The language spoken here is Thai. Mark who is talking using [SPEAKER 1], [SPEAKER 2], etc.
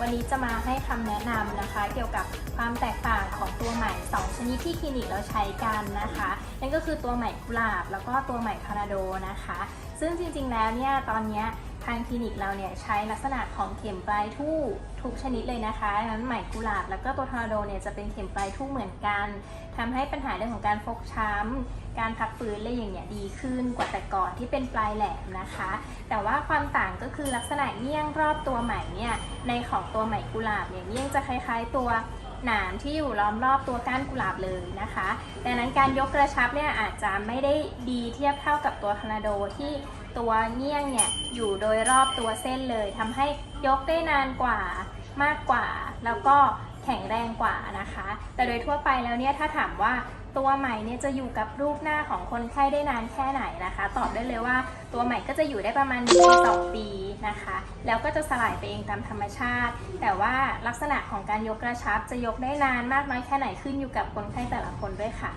[SPEAKER 1] วันนี้จะมาให้คำแนะนำนะคะ เกี่ยวกับความแตกต่างของตัวใหม่ 2 ชนิดที่คลินิกเราใช้กันนะคะ นั่นก็คือตัวใหม่กุหลาบ แล้วก็ตัวใหม่พาราโดนะคะ ซึ่งจริงๆแล้วเนี่ยตอนเนี้ยางคลินิกเราเนี่ยใช้ลักษณะของเข็มปลายทู่ทุกชนิดเลยนะคะดังนั้นใหมกุหลาบแล้วก็ตัวทอร์นาโดเนี่ยจะเป็นเข็มปลายทู่เหมือนกันทำให้ปัญหาเรื่องของการฟกช้ำการพักฟื้นอะไรอย่างเงี้ยดีขึ้นกว่าแต่ก่อนที่เป็นปลายแหลมนะคะ แต่ว่าความต่างก็คือลักษณะเงี้ยงรอบตัวใหมเนี่ยในของตัวใหมกุหลาบเนี่ยเงี้ยงจะคล้าย ๆ ตัวหนามที่อยู่ล้อมรอบตัวก้านกุหลาบเลยนะคะดังนั้นการยกกระชับเนี่ยอาจจะไม่ได้ดีเทียบเท่ากับตัวทอร์นาโดที่ ตัวเงี้ยงเนี่ยอยู่โดยรอบตัวเส้นเลยทำให้ยกได้นานกว่ามากกว่า แล้วก็แข็งแรงกว่านะคะ แต่โดยทั่วไปแล้วเนี่ยถ้าถามว่าตัวใหม่เนี่ยจะอยู่กับรูปหน้าของคนไข้ได้นานแค่ไหนนะคะ ตอบได้เลยว่าตัวใหม่ก็จะอยู่ได้ประมาณ1-2ปีนะคะ แล้วก็จะสลายไปเองตามธรรมชาติ แต่ว่าลักษณะของการยกกระชับจะยกได้นานมากน้อยแค่ไหนขึ้นอยู่กับคนไข้แต่ละคนด้วยค่ะ